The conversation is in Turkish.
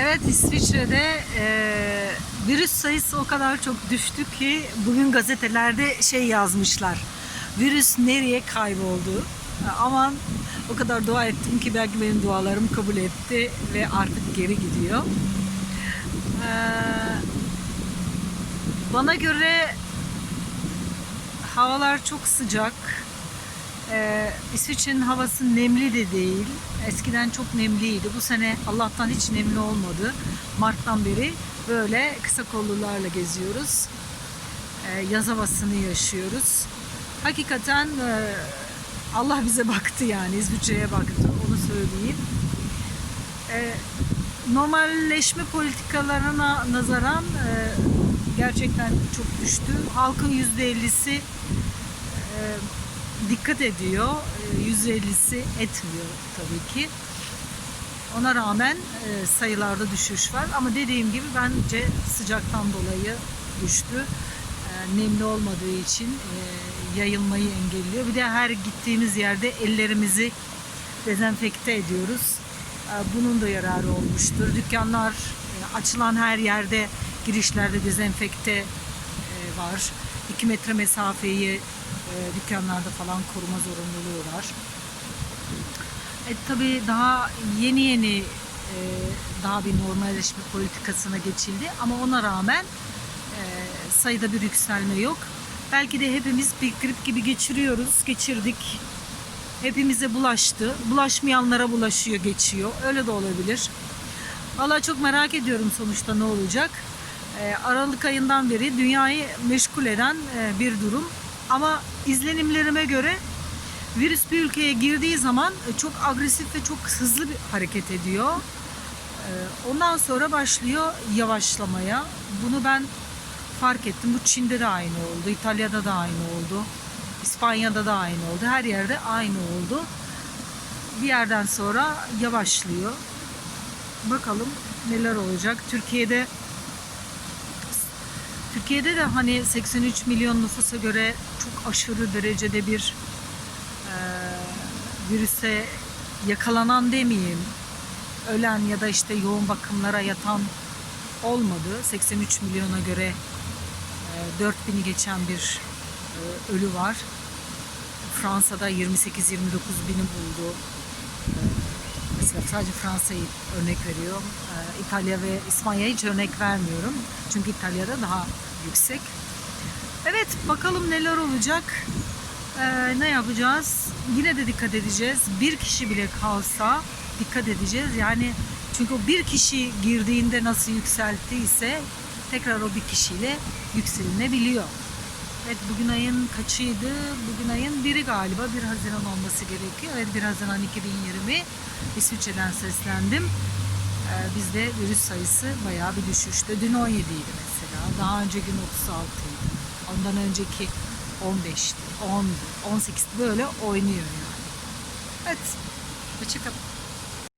Evet İsviçre'de e, virüs sayısı o kadar çok düştü ki bugün gazetelerde şey yazmışlar. Virüs nereye kayboldu? Aman o kadar dua ettim ki belki benim dualarım kabul etti ve artık geri gidiyor. E, bana göre havalar çok sıcak. Ee, İsviçre'nin havası nemli de değil. Eskiden çok nemliydi. Bu sene Allah'tan hiç nemli olmadı. Mart'tan beri böyle kısa kollularla geziyoruz. Ee, yaz havasını yaşıyoruz. Hakikaten e, Allah bize baktı yani İsviçre'ye baktı onu söyleyeyim. Ee, normalleşme politikalarına nazaran e, gerçekten çok düştü. Halkın %50'si e, dikkat ediyor. e, %50'si etmiyor tabii ki. Ona rağmen e, sayılarda düşüş var. Ama dediğim gibi bence sıcaktan dolayı düştü. E, Nemli olmadığı için e, yayılmayı engelliyor. Bir de her gittiğimiz yerde ellerimizi dezenfekte ediyoruz. E, Bunun da yararı olmuştur. Dükkanlar e, açılan her yerde girişlerde dezenfekte var. 2 metre mesafeyi dükkanlarda falan koruma zorunluluğu var. E, tabii daha yeni yeni e, daha bir normalleşme politikasına geçildi ama ona rağmen e, sayıda bir yükselme yok. Belki de hepimiz bir grip gibi geçiriyoruz, geçirdik. Hepimize bulaştı. Bulaşmayanlara bulaşıyor, geçiyor. Öyle de olabilir. Valla çok merak ediyorum sonuçta ne olacak. Ee, Aralık ayından beri dünyayı meşgul eden e, bir durum. Ama izlenimlerime göre virüs bir ülkeye girdiği zaman e, çok agresif ve çok hızlı bir hareket ediyor. Ee, Ondan sonra başlıyor yavaşlamaya. Bunu ben fark ettim. Bu Çin'de de aynı oldu, İtalya'da da aynı oldu, İspanya'da da aynı oldu. Her yerde aynı oldu. Bir yerden sonra yavaşlıyor. Bakalım neler olacak. Türkiye'de Türkiye'de de hani 83 milyon nüfusa göre çok aşırı derecede bir e, virüse yakalanan demeyeyim, ölen ya da işte yoğun bakımlara yatan olmadı. 83 milyona göre e, 4000'i geçen bir e, ölü var. Fransa'da 28-29 bini buldu. E, Mesela sadece Fransa'yı örnek veriyor. E, İtalya ve İspanya'ya hiç örnek vermiyorum. Çünkü İtalya'da daha yüksek. Evet bakalım neler olacak. E, ne yapacağız? Yine de dikkat edeceğiz. Bir kişi bile kalsa dikkat edeceğiz. Yani çünkü o bir kişi girdiğinde nasıl yükselttiyse tekrar o bir kişiyle yükselinebiliyor. Evet bugün ayın kaçıydı? Bugün ayın biri galiba. 1 Haziran olması gerekiyor. Evet 1 Haziran 2020 İsviçre'den seslendim. Ee, bizde virüs sayısı bayağı bir düşüştü. Dün 17 idi mesela. Daha önce gün 36 idi. Ondan önceki 15'ti. 10, 18 böyle oynuyor yani. Evet. Hoşçakalın.